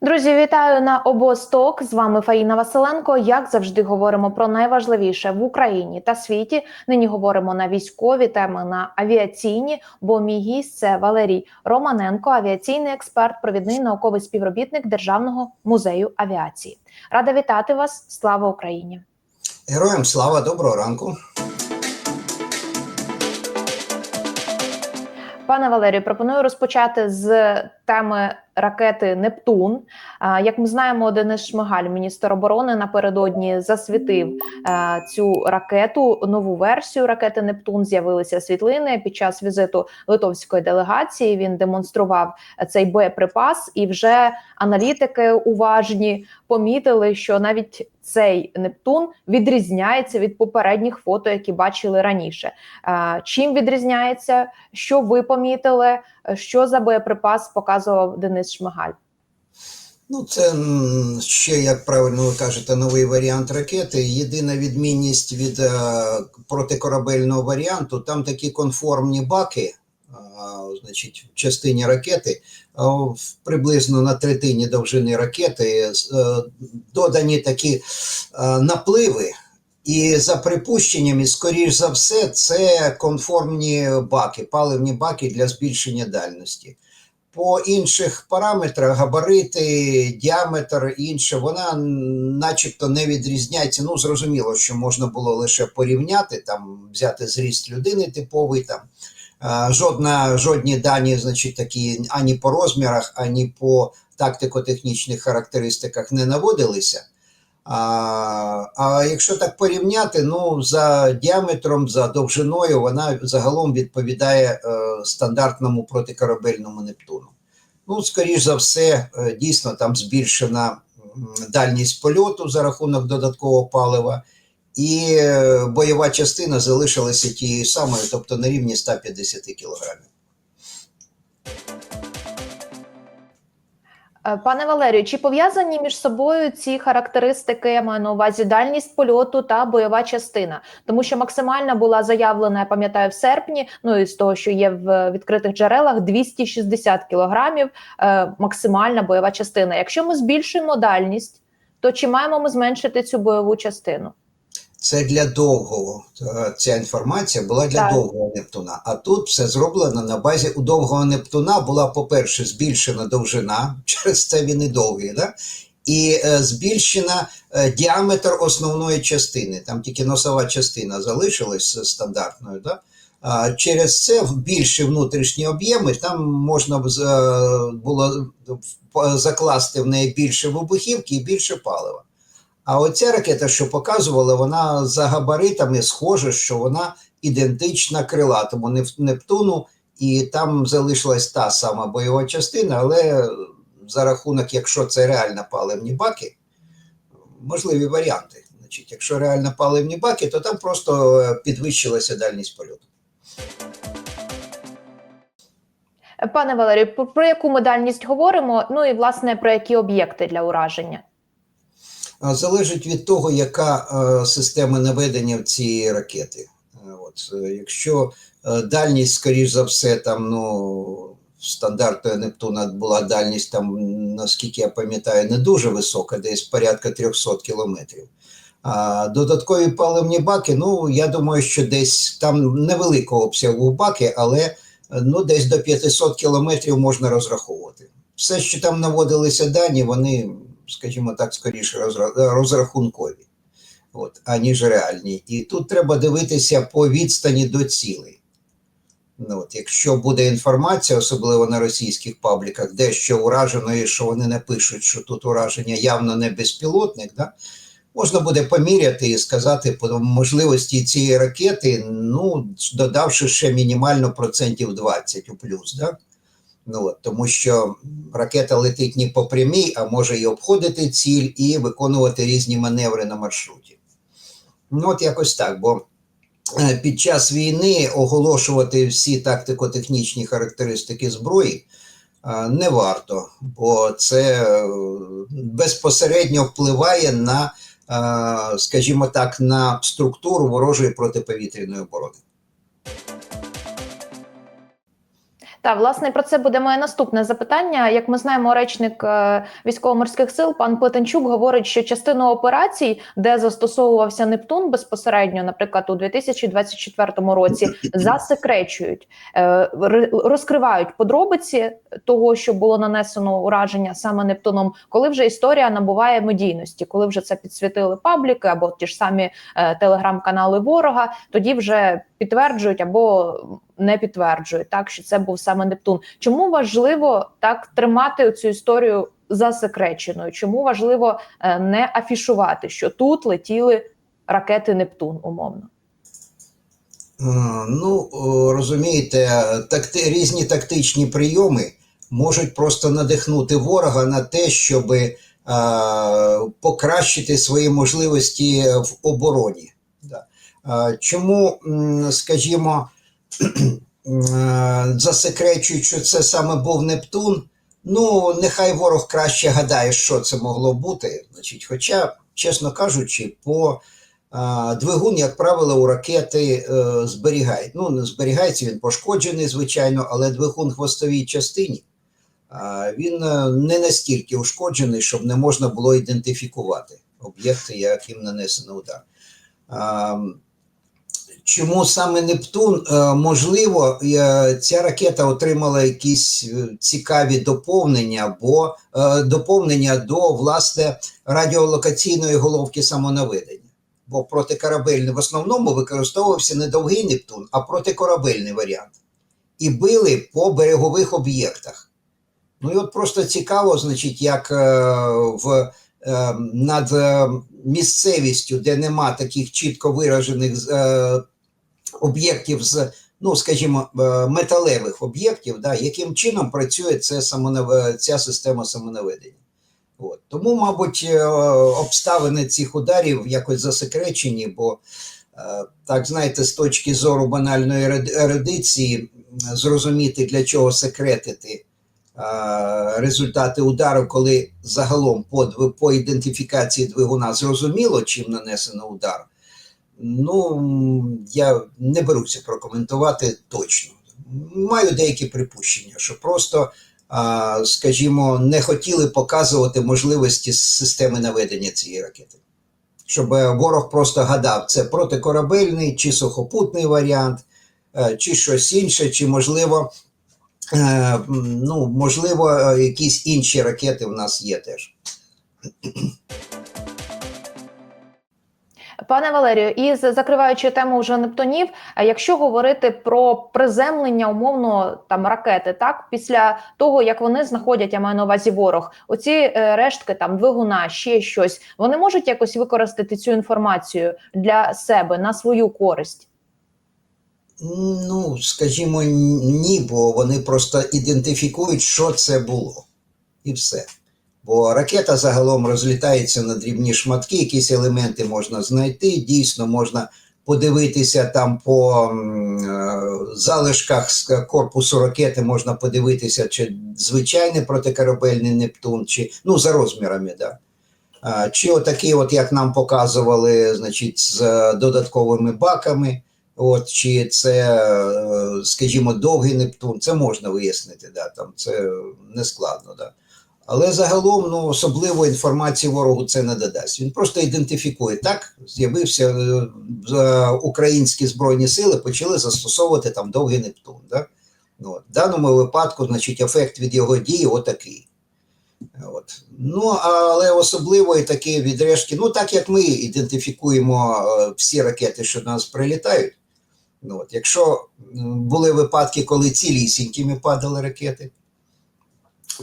Друзі, вітаю на обосток. З вами Фаїна Василенко. Як завжди, говоримо про найважливіше в Україні та світі. Нині говоримо на військові теми на авіаційні. Бо мій гість це Валерій Романенко, авіаційний експерт, провідний науковий співробітник Державного музею авіації. Рада вітати вас! Слава Україні! Героям слава, доброго ранку. Пане Валерію, пропоную розпочати з теми ракети Нептун. Як ми знаємо, Денис Шмигаль, міністр оборони, напередодні засвітив е, цю ракету. Нову версію ракети Нептун з'явилися світлини під час візиту литовської делегації. Він демонстрував цей боєприпас, і вже аналітики уважні помітили, що навіть цей Нептун відрізняється від попередніх фото, які бачили раніше. Е, Чим відрізняється? Що ви помітили? Що за боєприпас показував Денис Шмигаль? Ну, це ще, як правильно ви кажете, новий варіант ракети. Єдина відмінність від е, протикорабельного варіанту, там такі конформні баки, а, значить, в частині ракети, а, приблизно на третині довжини ракети, е, додані такі е, напливи. І за припущеннями, скоріш за все, це конформні баки, паливні баки для збільшення дальності. По інших параметрах, габарити, діаметр інше, вона начебто не відрізняється. Ну, зрозуміло, що можна було лише порівняти, там взяти зріст людини типовий. там. Жодна, жодні дані, значить, такі ані по розмірах, ані по тактико-технічних характеристиках не наводилися. А, а якщо так порівняти, ну за діаметром, за довжиною, вона загалом відповідає е, стандартному протикорабельному Нептуну. Ну, скоріш за все, е, дійсно там збільшена дальність польоту за рахунок додаткового палива, і е, бойова частина залишилася тією самою, тобто на рівні 150 кілограмів. Пане Валерію, чи пов'язані між собою ці характеристики, я маю на увазі дальність польоту та бойова частина? Тому що максимальна була заявлена, я пам'ятаю, в серпні. Ну і з того, що є в відкритих джерелах, 260 кілограмів е, максимальна бойова частина. Якщо ми збільшуємо дальність, то чи маємо ми зменшити цю бойову частину? Це для довгого. Е, Ця інформація була для Так. довгого Нептуна. А тут все зроблено на базі у довгого Нептуна була, по-перше, збільшена довжина, через це він і довгий, да? і е, збільшена е, діаметр основної частини. Там тільки носова частина залишилась стандартною. Да? А через це в більші внутрішні об'єми там можна б е, було закласти в неї більше вибухівки і більше палива. А оця ракета, що показувала, вона за габаритами схоже, що вона ідентична крилатому Нептуну, і там залишилась та сама бойова частина, але за рахунок, якщо це реально паливні баки, можливі варіанти. Значить, якщо реально паливні баки, то там просто е, підвищилася дальність польоту. Пане Валерію, про яку ми дальність говоримо? Ну і власне про які об'єкти для ураження? Залежить від того, яка е, система наведення в цієї ракети. Е, От, е, якщо дальність, скоріш за все, там, ну, стандарту Нептуна була дальність, там, наскільки я пам'ятаю, не дуже висока, десь порядка 300 кілометрів. А додаткові паливні баки, ну, я думаю, що десь там невеликого обсягу баки, але ну, десь до 500 кілометрів можна розраховувати. Все, що там наводилися дані, вони скажімо так, скоріше розрахункові, от, аніж реальні. І тут треба дивитися по відстані до цілей. Ну, от, якщо буде інформація, особливо на російських пабліках, де що уражено, і що вони не пишуть, що тут ураження явно не безпілотник, да? можна буде поміряти і сказати по можливості цієї ракети, ну, додавши ще мінімально процентів 20 у плюс. Да? Ну, от, тому що ракета летить не по прямій, а може і обходити ціль і виконувати різні маневри на маршруті. Ну, от якось так, бо е, під час війни оголошувати всі тактико-технічні характеристики зброї е, не варто, бо це е, безпосередньо впливає на, скажімо так, на структуру ворожої протиповітряної оборони. Та власне про це буде моє наступне запитання. Як ми знаємо, речник е, військово-морських сил пан Плетенчук говорить, що частину операцій, де застосовувався Нептун безпосередньо, наприклад, у 2024 році, засекречують, е, розкривають подробиці того, що було нанесено ураження саме Нептуном, коли вже історія набуває медійності, коли вже це підсвітили пабліки або ті ж самі е, телеграм-канали ворога, тоді вже підтверджують або не підтверджують так, що це був саме Нептун. Чому важливо так тримати цю історію засекреченою? Чому важливо е, не афішувати, що тут летіли ракети Нептун, умовно? Ну, розумієте, такти, різні тактичні прийоми можуть просто надихнути ворога на те, щоб е, покращити свої можливості в обороні. Чому, скажімо, е, засекречують, що це саме був Нептун? Ну, нехай ворог краще гадає, що це могло бути. Значить, хоча, чесно кажучи, по а, Двигун, як правило, у ракети е, зберігають. Ну, не зберігається, він пошкоджений, звичайно, але двигун хвостовій частині а, він е, не настільки ушкоджений, щоб не можна було ідентифікувати об'єкти, яким нанесено удар. А, Чому саме Нептун? Е, Можливо, е, ця ракета отримала якісь е, цікаві доповнення, або доповнення до власне радіолокаційної головки самонаведення бо протикорабельний в основному використовувався не довгий Нептун, а протикорабельний варіант. І били по берегових об'єктах. Ну і от просто цікаво, значить, як в, над е, місцевістю, де нема таких чітко виражених е, об'єктів з, ну, скажімо, е, металевих об'єктів, да, яким чином працює це самонав... ця система самонаведення. От. Тому, мабуть, обставини цих ударів якось засекречені, бо, так знаєте, з точки зору банальної еред- ерудиції, зрозуміти, для чого секретити результати удару, коли загалом по, по ідентифікації двигуна зрозуміло, чим нанесено удар. Ну, я не беруся прокоментувати точно. Маю деякі припущення, що просто скажімо, не хотіли показувати можливості системи наведення цієї ракети. Щоб е, ворог просто гадав, це протикорабельний чи сухопутний варіант, е, чи щось інше, чи можливо, е, ну, можливо, е, якісь інші ракети в нас є теж. Пане Валерію, і закриваючи тему вже Нептунів, а якщо говорити про приземлення умовно там ракети, так після того як вони знаходять, я маю на увазі ворог, оці е, рештки там двигуна, ще щось, вони можуть якось використати цю інформацію для себе на свою користь. Ну, скажімо, ні, бо вони просто ідентифікують, що це було. І все. Бо ракета загалом розлітається на дрібні шматки, якісь елементи можна знайти. Дійсно, можна подивитися там по е, залишках корпусу ракети, можна подивитися, чи звичайний протикорабельний Нептун, чи ну, за розмірами, да. Чи отакий, от як нам показували, значить, з додатковими баками. От, чи це, е, скажімо, довгий Нептун, це можна вияснити, да, там це не складно. Да. Але загалом ну, особливо інформації ворогу це не додасть. Він просто ідентифікує. Так, з'явився е, українські збройні сили, почали застосовувати там довгий Нептун. Да? Ну, от. В даному випадку, значить, ефект від його дії отакий. От. Ну, але особливо і такі відрешки, ну так як ми ідентифікуємо е, всі ракети, що до нас прилітають. Ну, от, якщо були випадки, коли цілісінькими падали ракети,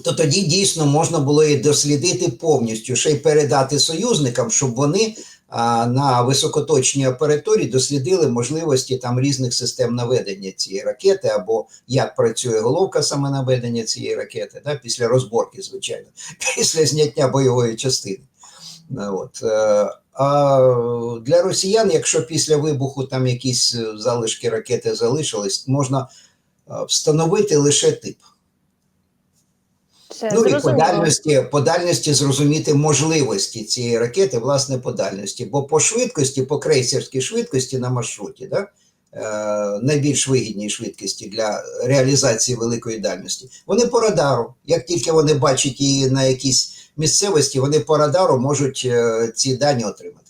то тоді дійсно можна було і дослідити повністю, ще й передати союзникам, щоб вони а, на високоточній апаратурі дослідили можливості там різних систем наведення цієї ракети, або як працює головка саме наведення цієї ракети, да, після розборки, звичайно, після зняття бойової частини. Ну, От. Е, А для росіян, якщо після вибуху там якісь е, залишки ракети залишились, можна е, встановити лише тип. Це Ну і по дальності, по дальності зрозуміти можливості цієї ракети, власне, по дальності. Бо по швидкості, по крейсерській швидкості на маршруті, да, найбільш вигідній швидкості для реалізації великої дальності. Вони по радару. Як тільки вони бачать її на якійсь місцевості, вони по радару можуть е, ці дані отримати.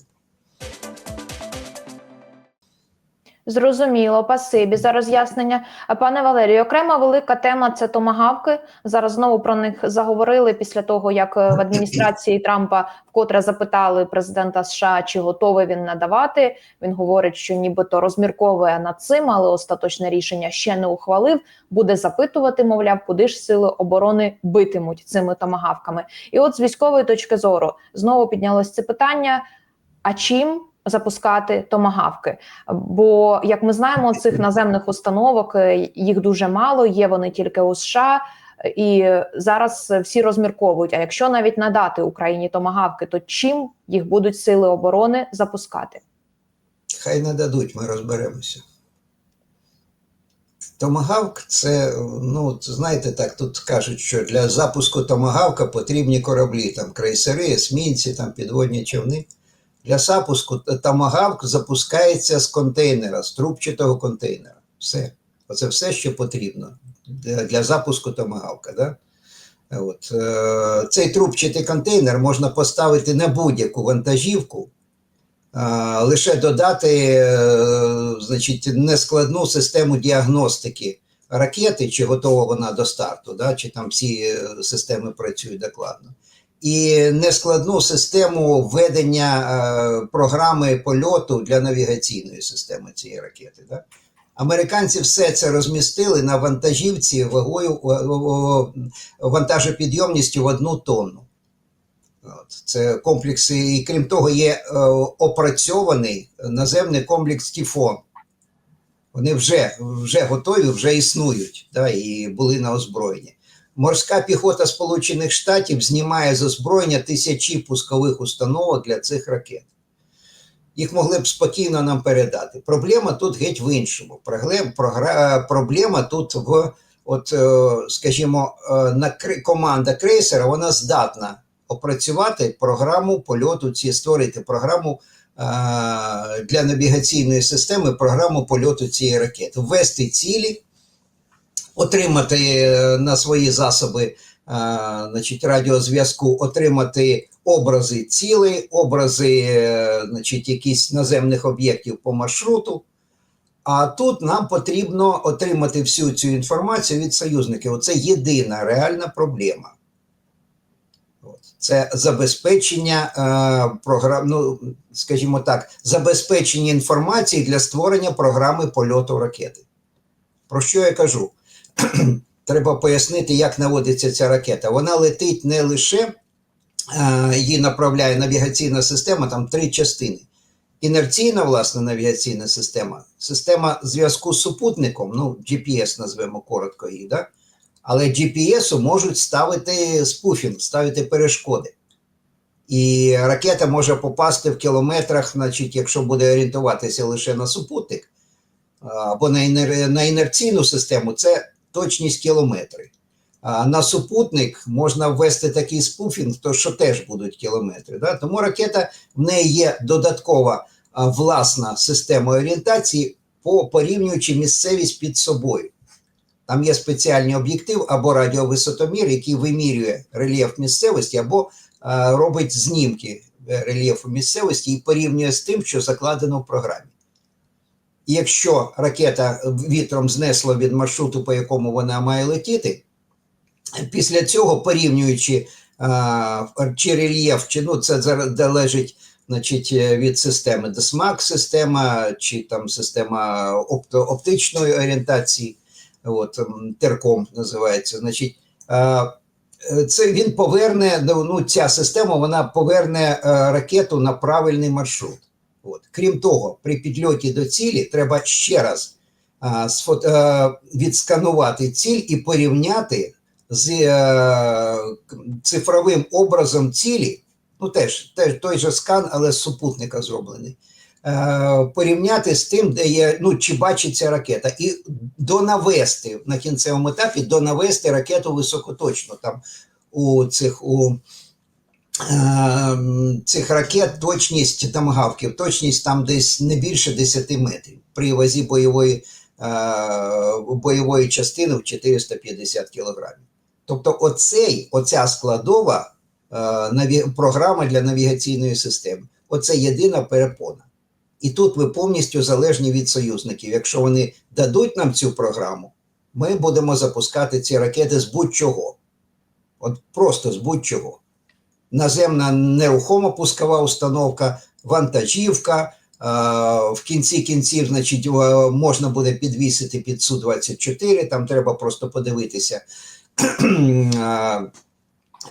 Зрозуміло, пасибі за роз'яснення. Пане Валерію, окрема велика тема це томагавки. Зараз знову про них заговорили після того, як е, в адміністрації Трампа вкотре запитали президента США, чи готовий він надавати. Він говорить, що нібито розмірковує над цим, але остаточне рішення ще не ухвалив. Буде запитувати, мовляв, куди ж сили оборони битимуть цими томагавками. І от з військової точки зору знову піднялось це питання: а чим? Запускати томагавки, бо як ми знаємо, цих наземних установок е, їх дуже мало. Є вони тільки у США, і зараз всі розмірковують. А якщо навіть надати Україні томагавки, то чим їх будуть сили оборони запускати? Хай не дадуть, ми розберемося. Томагавк це, ну, знаєте, так, тут кажуть, що для запуску томагавка потрібні кораблі, там крейсери, есмінці, там підводні човни. Для запуску томагавк запускається з контейнера, з трубчатого контейнера. Все. Оце все, що потрібно для, для запуску томагавка. Да? От. Е, цей трубчатий контейнер можна поставити на будь-яку вантажівку, лише додати е, значить, нескладну систему діагностики ракети, чи готова вона до старту, да? чи там всі е, системи працюють докладно і нескладну систему ведення е, програми польоту для навігаційної системи цієї ракети. Да? Американці все це розмістили на вантажівці вагою вантажопідйомністю в одну тонну. От. Це комплекси, і крім того, є е, опрацьований наземний комплекс Тіфон. Вони вже вже готові, вже існують да, і були на озброєнні. Морська піхота Сполучених Штатів знімає з озброєння тисячі пускових установок для цих ракет. Їх могли б спокійно нам передати. Проблема тут геть в іншому. Проблема тут в, от, скажімо, на команда крейсера вона здатна опрацювати програму польоту, ці створити програму для навігаційної системи, програму польоту цієї ракети, ввести цілі отримати е, на свої засоби е, значить, радіозв'язку, отримати образи цілей, образи е, значить, якісь наземних об'єктів по маршруту. А тут нам потрібно отримати всю цю інформацію від союзників. Це єдина реальна проблема. Це забезпечення е, програм, ну, скажімо так, забезпечення інформації для створення програми польоту ракети. Про що я кажу? треба пояснити, як наводиться ця ракета. Вона летить не лише її направляє навігаційна система, там три частини. Інерційна, власне, навігаційна система, система зв'язку з супутником, ну, GPS назвемо коротко її, да? але GPS можуть ставити спуфінг, ставити перешкоди. І ракета може попасти в кілометрах, значить, якщо буде орієнтуватися лише на супутник або на інерційну систему, це точність кілометри. А на супутник можна ввести такий спуфінг, то що теж будуть кілометри. Да? Тому ракета в неї є додаткова а, власна система орієнтації, по порівнюючи місцевість під собою. Там є спеціальний об'єктив або радіовисотомір, який вимірює рельєф місцевості, або а, робить знімки рельєфу місцевості і порівнює з тим, що закладено в програмі. Якщо ракета вітром знесла від маршруту, по якому вона має летіти, після цього порівнюючи а, чи рельєф, чи ну це залежить значить, від системи DSMAC система, чи там система опто, оптичної орієнтації, от, терком називається, значить, а, це він поверне, ну, ця система вона поверне ракету на правильний маршрут. От. Крім того, при підльоті до цілі треба ще раз а, сфото, а, відсканувати ціль і порівняти з а, цифровим образом цілі, ну теж, теж той же скан, але з супутника зроблений. А, порівняти з тим, де є, ну, чи бачиться ракета, і донавести на кінцевому етапі донавести ракету високоточно там у цих у е, цих ракет точність тамагавків, точність там десь не більше 10 метрів при вазі бойової, е, бойової частини в 450 кілограмів. Тобто, оцей, оця складова е, програма для навігаційної системи оце єдина перепона. І тут ви повністю залежні від союзників. Якщо вони дадуть нам цю програму, ми будемо запускати ці ракети з будь-чого. От просто з будь-чого. Наземна нерухома пускова установка, вантажівка. В кінці кінців, значить, е, можна буде підвісити під Су-24, там треба просто подивитися,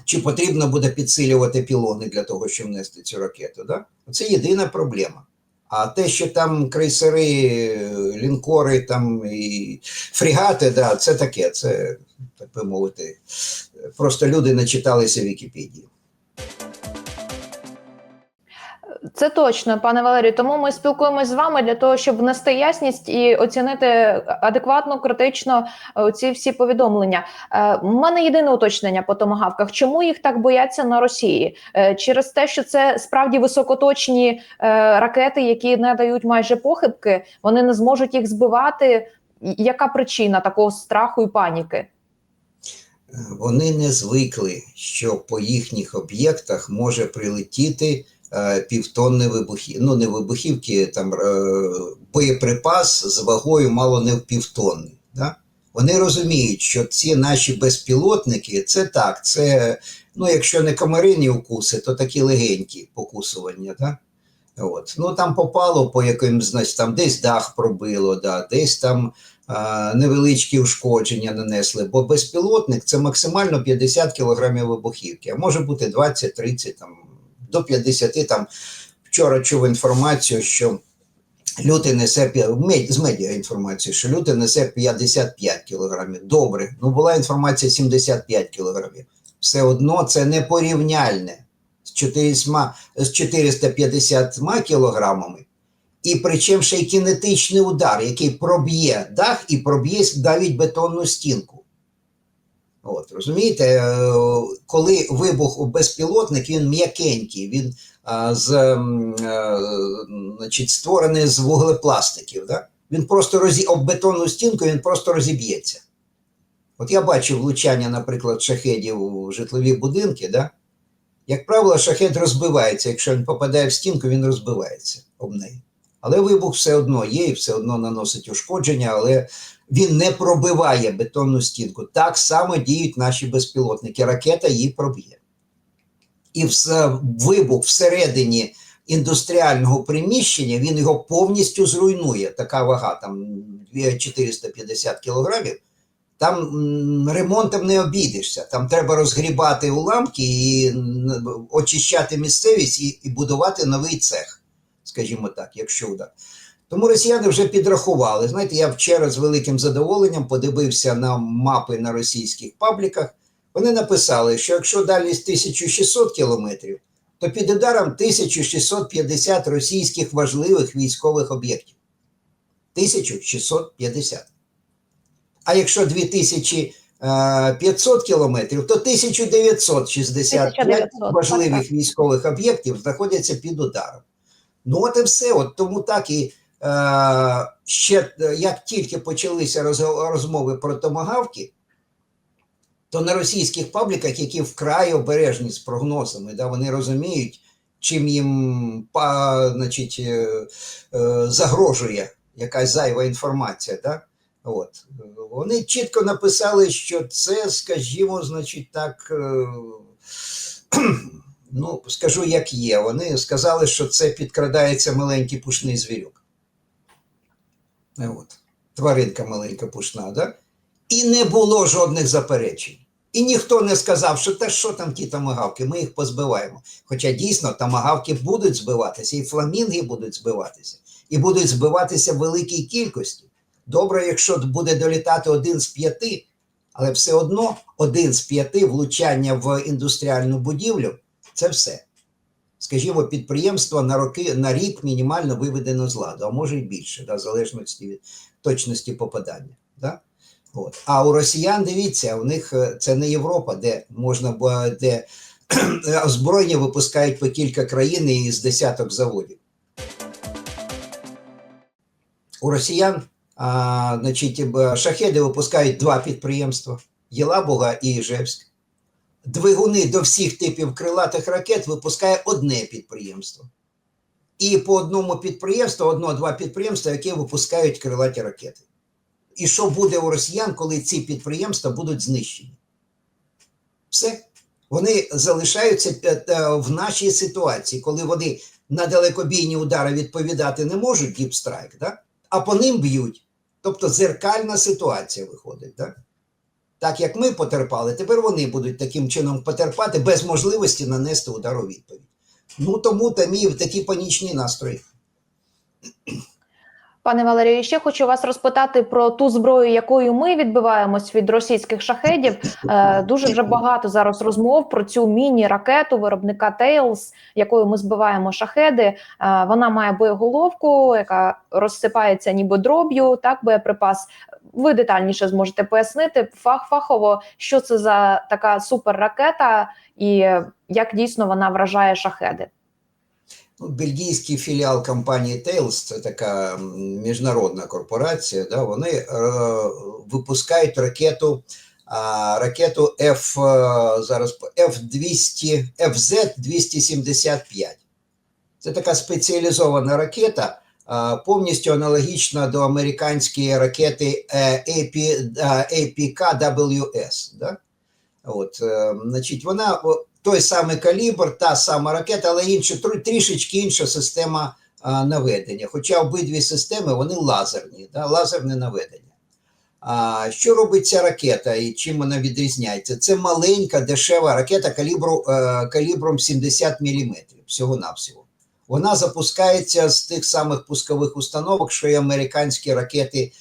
чи потрібно буде підсилювати пілони для того, щоб внести цю ракету. Да? Це єдина проблема. А те, що там крейсери, лінкори там і фрегати, да, це таке, це, так би мовити, просто люди не читалися Вікіпедії. Це точно, пане Валерію. Тому ми спілкуємось з вами для того, щоб внести ясність і оцінити адекватно, критично е, ці всі повідомлення. Е, У мене єдине уточнення по томагавках. Чому їх так бояться на Росії? Е, Через те, що це справді високоточні е, ракети, які не дають майже похибки, вони не зможуть їх збивати. Яка причина такого страху і паніки? Вони не звикли, що по їхніх об'єктах може прилетіти е, півтонни вибухів, ну не вибухівки, там е, боєприпас з вагою мало не в півтонни. Да? Вони розуміють, що ці наші безпілотники це так, це, ну, якщо не комарині укуси, то такі легенькі покусування. Да? От. Ну там попало по якимсь, значить, там десь дах пробило, да, десь там а, невеличкі ушкодження нанесли, бо безпілотник це максимально 50 кілограмів вибухівки, а може бути 20, 30, там, до 50. Там, вчора чув інформацію, що Люти несе з медіа інформацію, що люти несе 55 кілограмів. Добре, ну була інформація 75 кілограмів. Все одно це не порівняльне з 450 кілограмами. І причому ще й кінетичний удар, який проб'є дах і проб'є навіть бетонну стінку. От, розумієте, е, коли вибух безпілотник, він м'якенький, він а, з, м, е, значить, створений з вуглепластиків. Да? Він просто розі... об бетонну стінку він просто розіб'ється. От я бачив влучання, наприклад, шахедів у житлові будинки. Да? Як правило, шахет розбивається. Якщо він попадає в стінку, він розбивається об неї. Але вибух все одно є і все одно наносить ушкодження, але він не пробиває бетонну стінку. Так само діють наші безпілотники. Ракета її проб'є. І вибух всередині індустріального приміщення він його повністю зруйнує. Така вага, там 450 кілограмів. Там ремонтом не обійдешся. Там треба розгрібати уламки і очищати місцевість і, і будувати новий цех, скажімо так, якщо удар. Тому росіяни вже підрахували. Знаєте, я вчора з великим задоволенням подивився на мапи на російських пабліках. Вони написали, що якщо дальність 1600 кілометрів, то під ударом 1650 російських важливих військових об'єктів. 1650. А якщо 2500 кілометрів, то 1965 важливих військових об'єктів знаходяться під ударом. Ну, от і все. От тому так і е, ще е, як тільки почалися розмови про томагавки, то на російських пабліках, які вкрай обережні з прогнозами, да, вони розуміють, чим їм па, значить, е, е, загрожує якась зайва інформація. Да? От. Вони чітко написали, що це, скажімо, значить, так. е, Ну, скажу, як є. Вони сказали, що це підкрадається маленький пушний звірюк. От. Тваринка маленька пушна, да? І не було жодних заперечень. І ніхто не сказав, що та що там ті тамагавки, ми їх позбиваємо. Хоча дійсно тамагавки будуть збиватися, і фламінги будуть збиватися, і будуть збиватися в великій кількості. Добре, якщо буде долітати один з п'яти, але все одно один з п'яти влучання в індустріальну будівлю це все. Скажімо, підприємство на роки на рік мінімально виведено з ладу, а може й більше, да, в залежності від точності попадання. Да? От. А у росіян, дивіться, у них е, це не Європа, де можна де озброєння випускають по кілька країн і з десяток заводів. У росіян а, значить, шахеди випускають два підприємства: Єлабуга і Іжевськ. Двигуни до всіх типів крилатих ракет випускає одне підприємство. І по одному підприємству, одно-два підприємства, які випускають крилаті ракети. І що буде у росіян, коли ці підприємства будуть знищені? Все. Вони залишаються е, е, в нашій ситуації, коли вони на далекобійні удари відповідати не можуть, діпстрайк, да? а по ним б'ють. Тобто зеркальна ситуація виходить. Да? Так як ми потерпали, тепер вони будуть таким чином потерпати без можливості нанести удар у відповідь. Ну тому там і такі панічні настрої. Пане Валерію, ще хочу вас розпитати про ту зброю, якою ми відбиваємось від російських шахедів. Е, дуже вже багато зараз розмов про цю міні-ракету виробника Тейлз, якою ми збиваємо шахеди. Е, вона має боєголовку, яка розсипається ніби дроб'ю. Так, боєприпас. Ви детальніше зможете пояснити фах фахово, що це за така суперракета і як дійсно вона вражає шахеди. Ну, бельгійський філіал компанії Tails, це така міжнародна корпорація, да, вони е, випускають ракету, а, ракету F, е, зараз по- F200, FZ-275. Це така спеціалізована ракета, повністю аналогічна до американської ракети е, AP, е, APKWS. Да? От, е, значить, вона той самий калібр, та сама ракета, але інша, трішечки інша система наведення. Хоча обидві системи вони лазерні, да, лазерне наведення. А, що робить ця ракета і чим вона відрізняється? Це маленька дешева ракета калібру, калібром 70 мм всього-навсього. Вона запускається з тих самих пускових установок, що й американські ракети.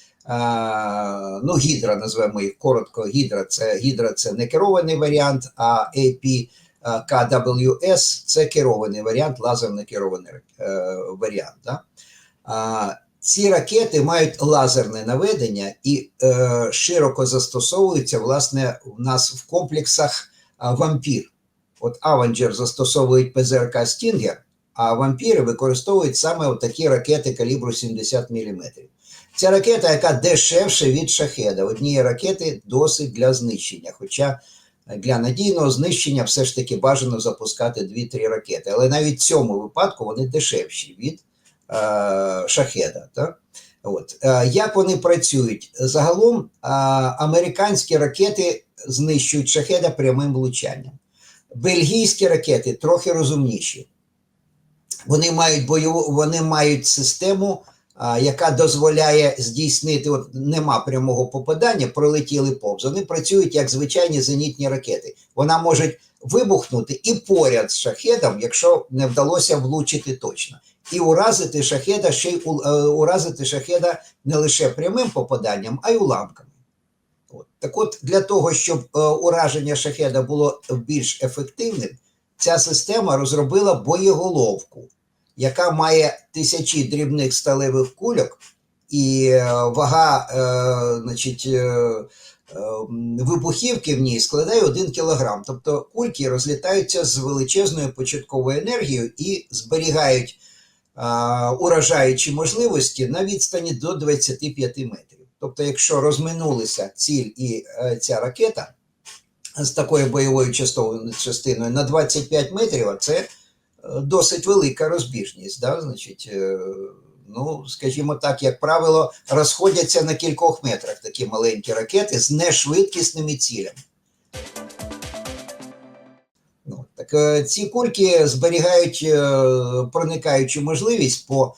Ну, гідра назвемо їх коротко. Гідра це гідра це не керований варіант, а AP KWS це керований варіант, лазерно керований е, варіант. Да? Ці ракети мають лазерне наведення і е, широко застосовуються власне у нас в комплексах вампір. От Авенджер застосовують ПЗРК Стінгер, а вампіри використовують саме такі ракети калібру 70 мм. Ця ракета, яка дешевше від шахеда, однієї ракети досить для знищення. Хоча для надійного знищення все ж таки бажано запускати 2-3 ракети. Але навіть в цьому випадку вони дешевші від е, шахеда. Так? От. Е, як вони працюють? Загалом е, американські ракети знищують шахеда прямим влучанням. Бельгійські ракети трохи розумніші. Вони мають бойову, вони мають систему, а, яка дозволяє здійснити, от нема прямого попадання, пролетіли повз. Вони працюють як звичайні зенітні ракети. Вона може вибухнути і поряд з шахедом, якщо не вдалося влучити точно. І уразити шахеда ще й е, уразити шахеда не лише прямим попаданням, а й уламками. От. Так от, для того, щоб е, ураження шахеда було більш ефективним, ця система розробила боєголовку, яка має тисячі дрібних сталевих кульок, і е, вага е, значить, е, е, вибухівки в ній складає 1 кілограм. Тобто кульки розлітаються з величезною початковою енергією і зберігають е, уражаючі можливості на відстані до 25 метрів. Тобто, якщо розминулися ціль і е, ця ракета з такою бойовою частиною на 25 метрів, а це е, досить велика розбіжність. Да? Значить, е, ну, скажімо так, як правило, розходяться на кількох метрах такі маленькі ракети з нешвидкісними цілями. Ну, так е, ці кульки зберігають проникаючу можливість по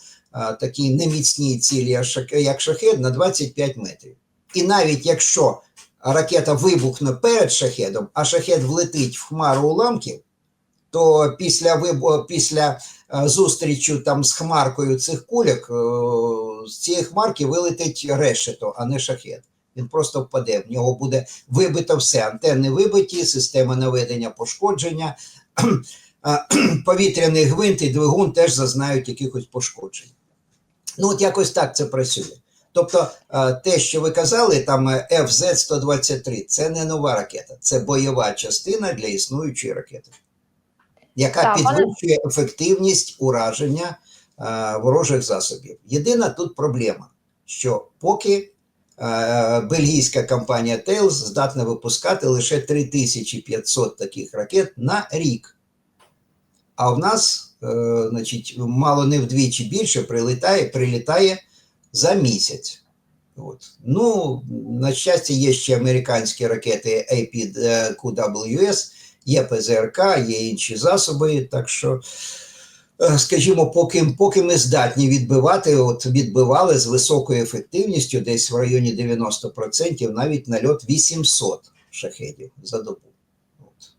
такій неміцній цілі, як шахед, на 25 метрів. І навіть якщо ракета вибухне перед шахедом, а шахед влетить в хмару уламків, то після вибу... після е, зустрічі там з хмаркою цих кульок е, з цієї хмарки вилетить решето, а не шахед. Він просто впаде. В нього буде вибито все. Антенни вибиті, система наведення пошкодження, повітряний гвинт і двигун теж зазнають якихось пошкоджень. Ну, от якось так це працює. Тобто, е, те, що ви казали, там е, FZ-123, це не нова ракета, це бойова частина для існуючої ракети. яка Так, підвищує ефективність ураження е, ворожих засобів. Єдина тут проблема, що поки е, бельгійська компанія Tails здатна випускати лише 3500 таких ракет на рік. А в нас, е, значить, мало не вдвічі більше прилітає, прилітає за місяць. От. Ну, на щастя, є ще американські ракети APQWS, є ПЗРК, є інші засоби. Так що, е, скажімо, поки, поки ми здатні відбивати, от відбивали з високою ефективністю, десь в районі 90%, навіть нальот 800 шахедів за добу. От.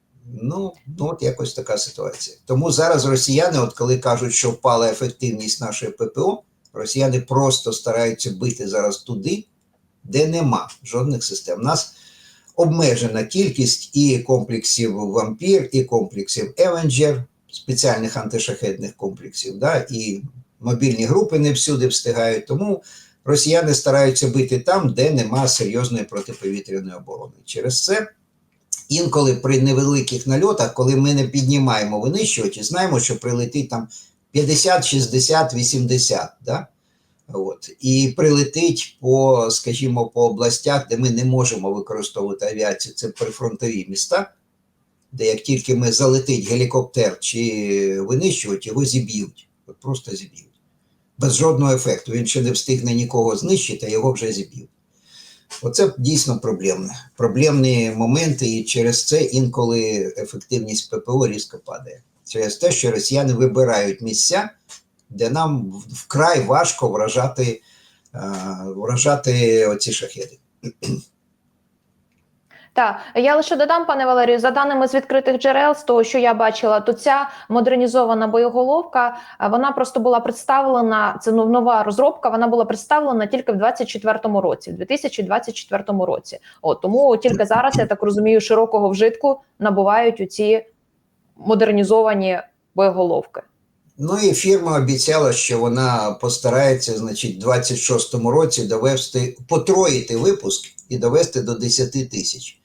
Ну, ну, от якось така ситуація. Тому зараз росіяни, от коли кажуть, що впала ефективність нашої ППО, росіяни просто стараються бити зараз туди, де нема жодних систем. У нас обмежена кількість і комплексів вампір, і комплексів Евенджер, спеціальних антишахедних комплексів, да, і мобільні групи не всюди встигають. Тому росіяни стараються бити там, де нема серйозної протиповітряної оборони. Через це інколи при невеликих нальотах, коли ми не піднімаємо винищувачі, знаємо, що прилетить там 50, 60, 80, да? От. І прилетить по, скажімо, по областях, де ми не можемо використовувати авіацію, це прифронтові міста, де як тільки ми залетить гелікоптер чи винищувач, його зіб'ють. От просто зіб'ють. Без жодного ефекту. Він ще не встигне нікого знищити, його вже зіб'ють. Оце дійсно проблемне. Проблемні моменти, і через це інколи ефективність ППО різко падає. Через те, що росіяни вибирають місця, де нам вкрай важко вражати, е, вражати оці шахеди. Так, я лише додам, пане Валерію, за даними з відкритих джерел, з того, що я бачила, то ця модернізована боєголовка е, вона просто була представлена. Це нова розробка. Вона була представлена тільки в 24-му році, в 2024 році. От тому тільки зараз я так розумію, широкого вжитку набувають у ці модернізовані боєголовки. Ну і фірма обіцяла, що вона постарається, значить, в 26-му році довести, потроїти випуск і довести до 10 тисяч.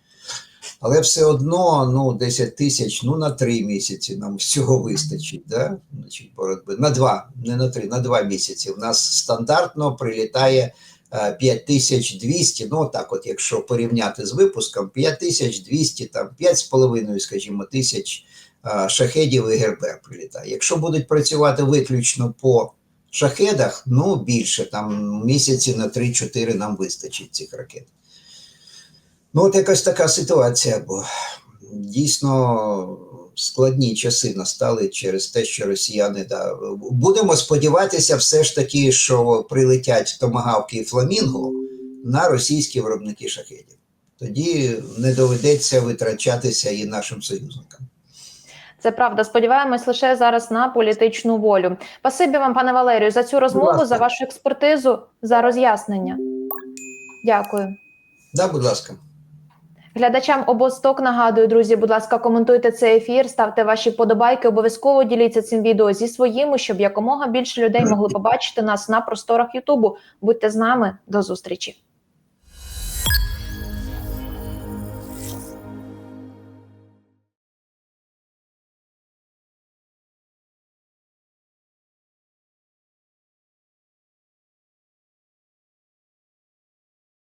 Але все одно, ну, 10 тисяч, ну, на 3 місяці нам всього вистачить, да? значить, боротьби. На 2, не на 3, на 2 місяці. У нас стандартно прилітає е, 5200, ну, так от, якщо порівняти з випуском, 5200, там, 5,5, скажімо, тисяч шахедів і ГРБ прилітає. Якщо будуть працювати виключно по шахедах, ну більше, там місяці на 3-4 нам вистачить цих ракет. Ну, от якась така ситуація, бо дійсно складні часи настали через те, що росіяни да. Будемо сподіватися, все ж таки, що прилетять томагавки і фламінго на російські виробники шахедів. Тоді не доведеться витрачатися і нашим союзникам. Це правда. Сподіваємось лише зараз на політичну волю. Спасибі вам, пане Валерію, за цю розмову, за вашу експертизу, за роз'яснення. Дякую. Да, будь ласка. Глядачам обосток нагадую, друзі, будь ласка, коментуйте цей ефір, ставте ваші подобайки, обов'язково діліться цим відео зі своїми, щоб якомога більше людей могли побачити нас на просторах Ютубу. Будьте з нами, до зустрічі.